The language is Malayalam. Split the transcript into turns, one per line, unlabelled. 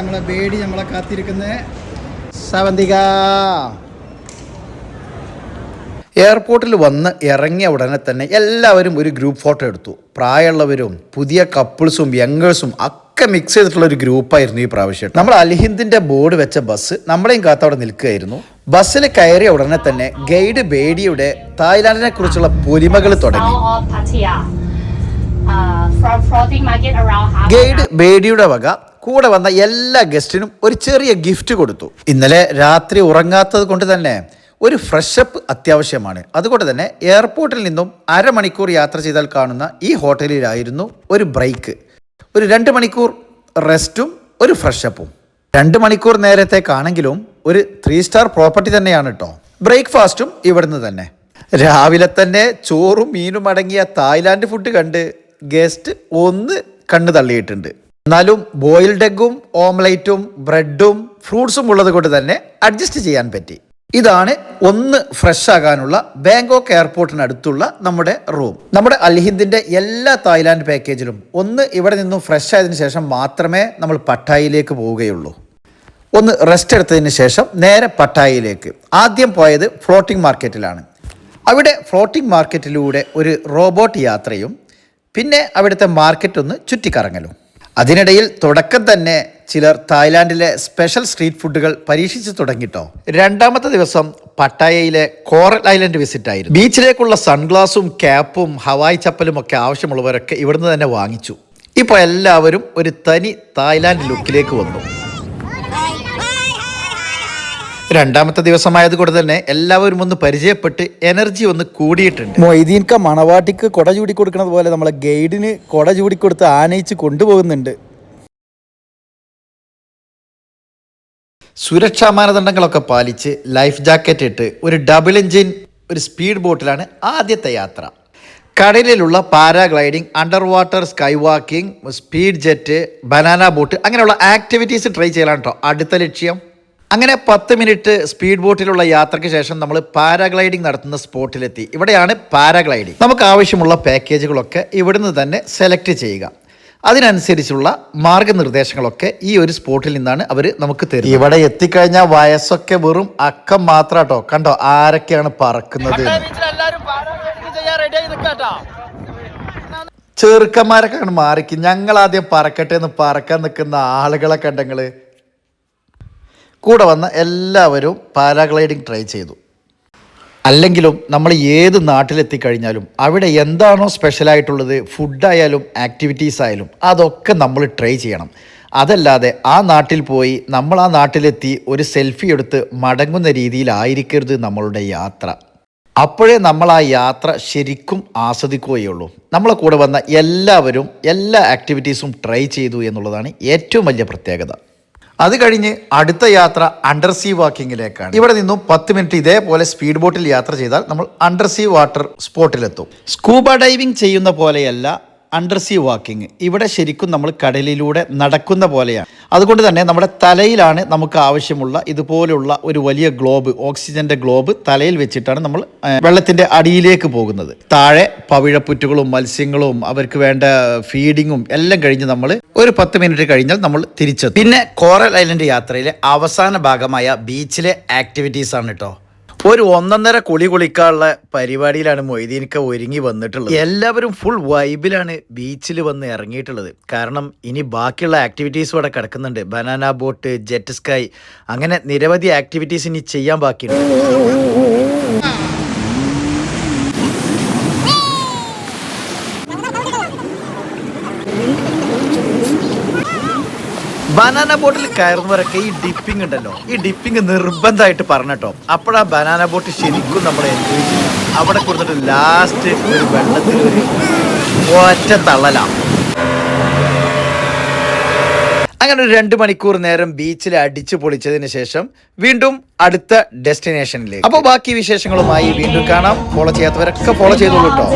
നമ്മളെ ബേഡി നമ്മളെ കാത്തിരിക്കുന്ന. സവന്തിക.
എയർപോർട്ടിൽ വന്ന് ഇറങ്ങിയ ഉടനെ തന്നെ എല്ലാവരും ഒരു ഗ്രൂപ്പ് ഫോട്ടോ എടുത്തു. പ്രായമുള്ളവരും പുതിയ കപ്പിൾസും യങ്ങേഴ്സും ഒക്കെ മിക്സ് ചെയ്തിട്ടുള്ള ഒരു ഗ്രൂപ്പായിരുന്നു ഈ പ്രാവശ്യം നമ്മൾ അൽഹിന്ദിന്റെ ബോർഡ് വെച്ച ബസ് നമ്മളെയും കാത്തവിടെ നിൽക്കുകയായിരുന്നു. ബസ്സിൽ കയറിയ ഉടനെ തന്നെ ഗൈഡ് ബേഡിയുടെ തായ്ലാന്റിനെ കുറിച്ചുള്ള പൊലിമകൾ തുടങ്ങി.
Uh, an
ഗൈഡ് ബേഡിയുടെ വക കൂടെ വന്ന എല്ലാ ഗസ്റ്റിനും ഒരു ചെറിയ ഗിഫ്റ്റ് കൊടുത്തു. ഇന്നലെ രാത്രി ഉറങ്ങാത്തത് കൊണ്ട് തന്നെ ഒരു ഫ്രഷപ്പ് അത്യാവശ്യമാണ്. അതുകൊണ്ട് തന്നെ എയർപോർട്ടിൽ നിന്നും അരമണിക്കൂർ യാത്ര ചെയ്താൽ കാണുന്ന ഈ ഹോട്ടലിലായിരുന്നു ഒരു ബ്രേക്ക് ഒരു രണ്ട് മണിക്കൂർ റെസ്റ്റും ഒരു ഫ്രഷപ്പും രണ്ട് മണിക്കൂർ നേരത്തേക്കാണെങ്കിലും ഒരു ത്രീ സ്റ്റാർ പ്രോപ്പർട്ടി തന്നെയാണ് കേട്ടോ ബ്രേക്ക്ഫാസ്റ്റും ഇവിടുന്ന് തന്നെ. രാവിലെ തന്നെ ചോറും മീനും അടങ്ങിയ തായ്ലാൻഡ് ഫുഡ് കണ്ട് ഗസ്റ്റ് ഒന്ന് കണ്ണു തള്ളിയിട്ടുണ്ട്. എന്നാലും ബോയിൽഡ് എഗ്ഗും ഓംലൈറ്റും ബ്രെഡും ഫ്രൂട്ട്സും ഉള്ളത് കൊണ്ട് തന്നെ അഡ്ജസ്റ്റ് ചെയ്യാൻ പറ്റി. ഇതാണ് ഒന്ന് ഫ്രഷ് ആകാനുള്ള ബാങ്കോക്ക് എയർപോർട്ടിനടുത്തുള്ള നമ്മുടെ റൂം. നമ്മുടെ അൽഹിന്ദിന്റെ എല്ലാ തായ്ലാൻഡ് പാക്കേജിലും ഒന്ന് ഇവിടെ നിന്നും ഫ്രഷ് ആയതിനു ശേഷം മാത്രമേ നമ്മൾ പട്ടായിലേക്ക് പോവുകയുള്ളൂ. ഒന്ന് റെസ്റ്റ് എടുത്തതിന് ശേഷം നേരെ പട്ടായിലേക്ക് ആദ്യം പോയത് ഫ്ലോട്ടിംഗ് മാർക്കറ്റിലാണ്. അവിടെ ഫ്ലോട്ടിംഗ് മാർക്കറ്റിലൂടെ ഒരു റോബോട്ട് യാത്രയും പിന്നെ അവിടുത്തെ മാർക്കറ്റ് ഒന്ന് ചുറ്റിക്കറങ്ങലും. അതിനിടയിൽ തുടക്കം തന്നെ ചിലർ തായ്ലാൻഡിലെ സ്പെഷ്യൽ സ്ട്രീറ്റ് ഫുഡുകൾ പരീക്ഷിച്ചു തുടങ്ങിട്ടോ. രണ്ടാമത്തെ ദിവസം പട്ടായയിലെ കോറൽ ഐലൻഡ് വിസിറ്റ് ആയിരുന്നു. ബീച്ചിലേക്കുള്ള സൺഗ്ലാസും ക്യാപ്പും ഹവായ് ചപ്പലും ഒക്കെ ആവശ്യമുള്ളവരൊക്കെ ഇവിടുന്ന് തന്നെ വാങ്ങിച്ചു. ഇപ്പോൾ എല്ലാവരും ഒരു തനി തായ്ലാൻഡ് ലുക്കിലേക്ക് വന്നു. രണ്ടാമത്തെ ദിവസമായത് കൊണ്ട് തന്നെ എല്ലാവരും ഒന്ന് പരിചയപ്പെട്ട് എനർജി ഒന്ന് കൂടിയിട്ടുണ്ട്.
മൊയ്തീൻക്ക മണവാട്ടിക്ക് കൊട ചൂടി കൊടുക്കുന്നത് പോലെ നമ്മളെ ഗൈഡിന് കൊട ചൂടി കൊടുത്ത് ആനയിച്ച് കൊണ്ടുപോകുന്നുണ്ട്.
സുരക്ഷാ മാനദണ്ഡങ്ങളൊക്കെ പാലിച്ച് ലൈഫ് ജാക്കറ്റ് ഇട്ട് ഒരു ഡബിൾ എഞ്ചിൻ ഒരു സ്പീഡ് ബോട്ടിലാണ് ആദ്യത്തെ യാത്ര. കടലിലുള്ള paragliding under water ski walking speed jet banana boat അങ്ങനെയുള്ള ആക്ടിവിറ്റീസ് ട്രൈ ചെയ്യലാണ് കേട്ടോ അടുത്ത ലക്ഷ്യം. അങ്ങനെ പത്ത് മിനിറ്റ് സ്പീഡ് ബോട്ടിലുള്ള യാത്രയ്ക്ക് ശേഷം നമ്മൾ പാരാഗ്ലൈഡിംഗ് നടത്തുന്ന സ്പോട്ടിലെത്തി. ഇവിടെയാണ് പാരാഗ്ലൈഡിംഗ്. നമുക്ക് ആവശ്യമുള്ള പാക്കേജുകളൊക്കെ ഇവിടുന്ന് തന്നെ സെലക്ട് ചെയ്യുക. അതിനനുസരിച്ചുള്ള മാർഗനിർദ്ദേശങ്ങളൊക്കെ ഈ ഒരു സ്പോട്ടിൽ നിന്നാണ് അവർ നമുക്ക് തരുന്നത്. ഇവിടെ എത്തിക്കഴിഞ്ഞാൽ വയസ്സൊക്കെ വെറും അക്കം മാത്രാട്ടോ. കണ്ടോ ആരൊക്കെയാണ് പറക്കുന്നത്. ചെറുക്കന്മാരൊക്കെ മാറിക്കും മാറിക്ക്. ഞങ്ങൾ ആദ്യം പറക്കട്ടെ എന്ന് പറക്കാൻ നിൽക്കുന്ന ആളുകളെ കണ്ടങ്ങൾ. കൂടെ വന്ന എല്ലാവരും പാരാഗ്ലൈഡിങ് ട്രൈ ചെയ്തു. അല്ലെങ്കിലും നമ്മൾ ഏത് നാട്ടിലെത്തിക്കഴിഞ്ഞാലും അവിടെ എന്താണോ സ്പെഷ്യലായിട്ടുള്ളത് ഫുഡായാലും ആക്ടിവിറ്റീസ് ആയാലും അതൊക്കെ നമ്മൾ ട്രൈ ചെയ്യണം. അതല്ലാതെ ആ നാട്ടിൽ പോയി നമ്മൾ ആ നാട്ടിലെത്തി ഒരു സെൽഫി എടുത്ത് മടങ്ങുന്ന രീതിയിലായിരിക്കരുത് നമ്മളുടെ യാത്ര. അപ്പോഴേ നമ്മൾ ആ യാത്ര ശരിക്കും ആസ്വദിക്കുകയുള്ളൂ. നമ്മളെ കൂടെ വന്ന എല്ലാവരും എല്ലാ ആക്ടിവിറ്റീസും ട്രൈ ചെയ്തു എന്നുള്ളതാണ് ഏറ്റവും വലിയ പ്രത്യേകത. അത് കഴിഞ്ഞ് അടുത്ത യാത്ര അണ്ടർ സീ വാക്കിങ്ങിലേക്കാണ് ഇവിടെ നിന്നും പത്ത് മിനിറ്റ് ഇതേപോലെ സ്പീഡ് ബോട്ടിൽ യാത്ര ചെയ്താൽ നമ്മൾ അണ്ടർ സീ വാട്ടർ സ്പോട്ടിലെത്തും സ്കൂബ ഡൈവിംഗ് ചെയ്യുന്ന പോലെയല്ല അണ്ടർ സീ വാക്കിംഗ് ഇവിടെ ശരിക്കും നമ്മൾ കടലിലൂടെ നടക്കുന്ന പോലെയാണ്. അതുകൊണ്ട് തന്നെ നമ്മുടെ തലയിലാണ് നമുക്ക് ആവശ്യമുള്ള ഇതുപോലുള്ള ഒരു വലിയ ഗ്ലോബ് ഓക്സിജന്റെ ഗ്ലോബ് തലയിൽ വെച്ചിട്ടാണ് നമ്മൾ വെള്ളത്തിന്റെ അടിയിലേക്ക് പോകുന്നത്. താഴെ പവിഴപ്പുറ്റുകളും മത്സ്യങ്ങളും അവർക്ക് വേണ്ട ഫീഡിങ്ങും എല്ലാം കഴിഞ്ഞ് നമ്മൾ ഒരു പത്ത് മിനിറ്റ് കഴിഞ്ഞാൽ നമ്മൾ തിരിച്ചെത്തും. പിന്നെ കോറൽ ഐലൻഡ് യാത്രയിലെ അവസാന ഭാഗമായ ബീച്ചിലെ ആക്ടിവിറ്റീസ് ആണ് കേട്ടോ ഒരു ഒന്നൊന്നര കുളി കുളിക്കാനുള്ള പരിപാടിയിലാണ് മൊയ്തീനൊക്കെ ഒരുങ്ങി വന്നിട്ടുള്ളത്. എല്ലാവരും ഫുൾ വൈബിലാണ് ബീച്ചിൽ വന്ന് ഇറങ്ങിയിട്ടുള്ളത്. കാരണം ഇനി ബാക്കിയുള്ള ആക്ടിവിറ്റീസ് ഇവിടെ കിടക്കുന്നുണ്ട്. ബനാന ബോട്ട് ജെറ്റ് സ്കൈ അങ്ങനെ നിരവധി ആക്ടിവിറ്റീസ് ഇനി ചെയ്യാൻ ബാക്കിയുണ്ട്. ബനാന ബോട്ടിൽ കയറുന്നവരൊക്കെ ഈ ഡിപ്പിംഗ് ഉണ്ടല്ലോ. ഈ ഡിപ്പിംഗ് നിർബന്ധമായിട്ട് പറഞ്ഞട്ടോ അപ്പോഴാ ബനാന ബോട്ട് ശരിക്കും നമ്മൾ എൻജോയ് അവിടെ കൊടുത്തിട്ട് ലാസ്റ്റ് ഒരു വെള്ളത്തിൽ ഒരു ഒറ്റ തള്ളലാണ് അങ്ങനെ ഒരു രണ്ട് മണിക്കൂർ നേരം ബീച്ചിൽ അടിച്ചു പൊളിച്ചതിന് ശേഷം വീണ്ടും അടുത്ത ഡെസ്റ്റിനേഷനിലേക്ക് അപ്പോൾ ബാക്കി വിശേഷങ്ങളുമായി വീണ്ടും കാണാം. ഫോളോ ചെയ്യാത്തവരൊക്കെ ഫോളോ ചെയ്തോളൂ കേട്ടോ.